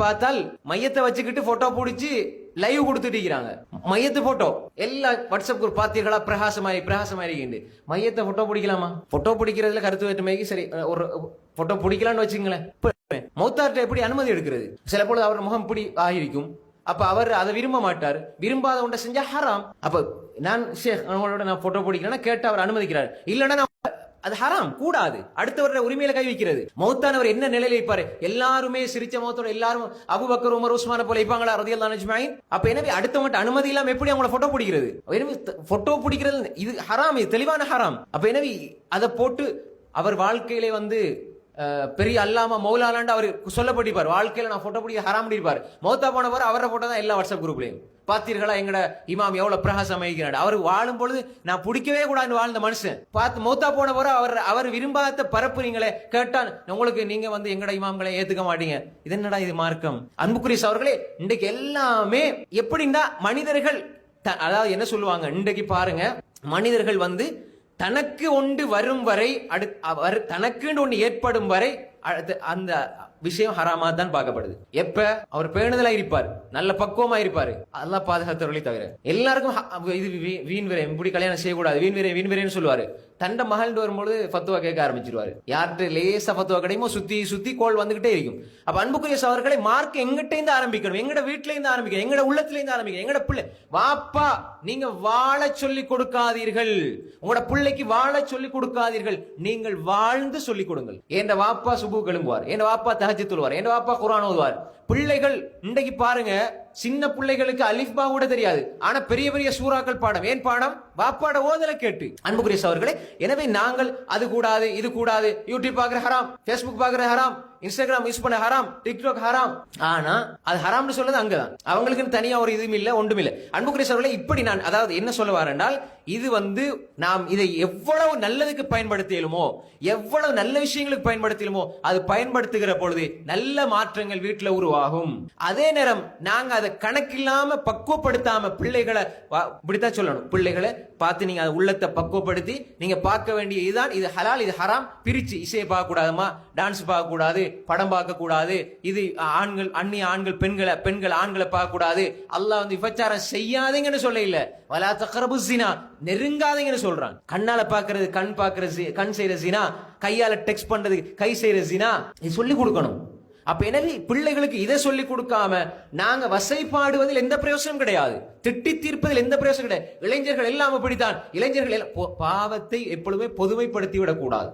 பார்த்தால் மையத்தை வச்சுக்கிட்டு போட்டோ பிடிச்சி லைவ் கொடுத்துட்டு இருக்கிறாங்க மையத்து போட்டோ எல்லா வாட்ஸ்அப் குரூப் பார்த்தீர்களா? பிரகாசமாயி பிரகாசமாயி மையத்தை போட்டோ பிடிக்கலாமா? போட்டோ பிடிக்கிறதுல கருத்து வேற்றுமைக்கு சரி ஒரு போட்டோ பிடிக்கலாம்னு வச்சுங்களேன் மௌத்தார்ட்ட எப்படி அனுமதி எடுக்கிறது? சில பொழுது அவர் முகம் இப்படி ஆகிருக்கும் அப்ப அவர் அதை விரும்ப மாட்டார். விரும்பாத ஒன்றை செஞ்சா ஹராம் அப்ப நான் ஷேக் அவங்களோட நான் போட்டோ பிடிக்கிறேன்னா கேட்டு அவர் அனுமதிக்கிறார். இல்லைன்னா அது ஹராம் கூடாது. அடுத்தவர உரிமையில கை வைக்கிறது. மௌத்தானவர் என்ன நிலையில இருப்பாரு? எல்லாருமே சிரிச்ச மௌத்தோட எல்லாரும் அபுபக்கர் உமர் உஸ்மான போல இருப்பாங்களா? ரதியல்லா நஜ்மாயின் அப்ப எனவே அடுத்தவங்க அனுமதி இல்லாம எப்படி அவங்கள போட்டோ பிடிக்கிறது? எனவே போட்டோ பிடிக்கிறது இது ஹராம் இது தெளிவான ஹராம். அப்ப எனவே அதை போட்டு அவர் வாழ்க்கையிலே வந்து பெரிய அல்லாம மௌலாலாண்டு அவர் சொல்லப்பட்டிருப்பார். வாழ்க்கையில நான் போட்டோ பிடிக்க ஹராம் இருப்பார் மௌத்தா போனவர் அவரை போட்டோ தான் எல்லா வாட்ஸ்அப் குரூப்லையும் பாத்தீர்களா எங்கட இமாம் எவ்வளவு பிரகாசம் அமைக்கிறாரு. அவர் வாழும் பொழுது நான் பிடிக்கவே கூடாது வாழ்ந்த மனுஷன். பார்த்து மௌத்தா போன போற அவர் அவர் விரும்பாத பரப்புறீங்களே கேட்டான் உங்களுக்கு நீங்க வந்து எங்கட இமாம்களை ஏத்துக்க மாட்டீங்க. இது என்னடா இது மார்க்கம்? அன்புக்குரிய அவர்களே இன்றைக்கு எல்லாமே எப்படின்னா மனிதர்கள் த- அதாவது என்ன சொல்லுவாங்க? இன்றைக்கு பாருங்க மனிதர்கள் வந்து தனக்கு ஒன்று வரும் வரை அடு அவர் தனக்குன்னு ஒன்று ஏற்படும் வரை அந்த விஷயம் ஹராமா தான் பார்க்கப்படுது. எப்ப? அவர் பேணுதலா இருப்பார். நல்ல பக்குவமா இருப்பார். அதெல்லாம் பாதுகாத்தவர்களே தவிர. எல்லாருக்கும் இது வீ- வீண் விரை இப்படி கல்யாணம் செய்யக்கூடாது. வீண் விரை வீண் விரைன்னு சொல்லுவாரு. தண்டை மகள்னு வரும்பொழுது ஃபத்துவா கேட்க ஆரம்பிச்சிருவாரு. யார்கிட்ட லேசா ஃபத்துவா கிடைக்குமோ சுத்தி சுத்தி கோல் வந்துகிட்டே இருக்கும். அப்ப அன்புக்குரிய சவர்களை மார்க் எங்கிட்டேருந்து ஆரம்பிக்கணும். எங்கட வீட்டுல இருந்து ஆரம்பிக்கணும். எங்கட உள்ளத்துல இருந்து ஆரம்பிக்கணும். எங்கட பிள்ளை. வாப்பா நீங்க வாழ சொல்லி கொடுக்காதீர்கள். உங்களோட பிள்ளைக்கு வாழ சொல்லி கொடுக்காதீர்கள். நீங்கள் வாழ்ந்து சொல்லி கொடுங்கள். என் வாப்பா சுபு கிளம்புவார் என் வாப்பா தகச்சி தொழுவார் என் வாப்பா குரான் ஓதுவார். பிள்ளைகள் இன்றைக்கு பாருங்க சின்ன பிள்ளைகளுக்கு அலிஃபா கூட தெரியாது. ஆனா பெரிய பெரிய சூறாக்கள் பாடம். ஏன் பாடம்? வாப்பாட ஓதலை கேட்டு. அன்புக்குரிய சவர்களே எனவே நாங்கள் அது கூடாது இது கூடாது. யூடியூப் பாக்குற ஹராம் ஃபேஸ்புக் பாக்குற ஹராம். இன்ஸ்டாகிராம் யூஸ் பண்ண ஹராம் டிக்டாக் ஹராம். ஆனா அது ஹராம்னு சொல்றது அங்கதான். அவங்களுக்கு தனியா ஒரு இதுவும் இல்லை ஒன்றும் இல்லை. அன்புக்குரிய சவர்களே இப்படி நான் அதாவது என்ன சொல்ல வரேன்னால் இது வந்து நாம் இதை எவ்வளவு நல்லதுக்கு பயன்படுத்தியலுமோ எவ்வளவு நல்ல விஷயங்களுக்கு பயன்படுத்தியலுமோ அது பயன்படுத்துகிற பொழுது நல்ல மாற்றங்கள் வீட்டில் உருவாகும். அதே நேரம் நாங்க அதை கணக்கில்லாம பக்குவப்படுத்தாம பிள்ளைகளை இப்படித்தான் சொல்லணும். பிள்ளைகளை பார்த்து நீங்க அதை உள்ளத்தை பக்குவப்படுத்தி நீங்க பார்க்க வேண்டிய இதுதான் இது ஹலால் இது ஹராம் பிரிச்சு இசையை பார்க்க கூடாதுமா டான்ஸ் பார்க்க கூடாது படம் பார்க்கக்கூடாது. இது ஆண்கள் அந்நிய ஆண்கள் பெண்களை பெண்கள் ஆண்களை பார்க்கக்கூடாது. அல்லாஹ் வந்து விபச்சாரம் செய்யாதீங்கன்னு சொல்ல இல்ல வலா தக்கரபு சீனா நெருங்காதீங்கன்னு சொல்றான் கண்ணால பாக்குறது கண் பாக்குறது கண் செய்யற சீனா கையால டெக்ஸ்ட் பண்றது கை செய்யற சீனா இது சொல்லி கொடுக்கணும். அப்ப எனவே பிள்ளைகளுக்கு இதை சொல்லி கொடுக்காம நாங்க வசைப்பாடுவதில் எந்த பிரயோசனம் கிடையாது. திட்டி தீர்ப்பதில் எந்த பிரயோசனம் கிடையாது. இளைஞர்கள் எல்லாம் அப்படித்தான். இளைஞர்கள் பாவத்தை எப்பொழுதுமே பொதுமைப்படுத்தி விடக்கூடாது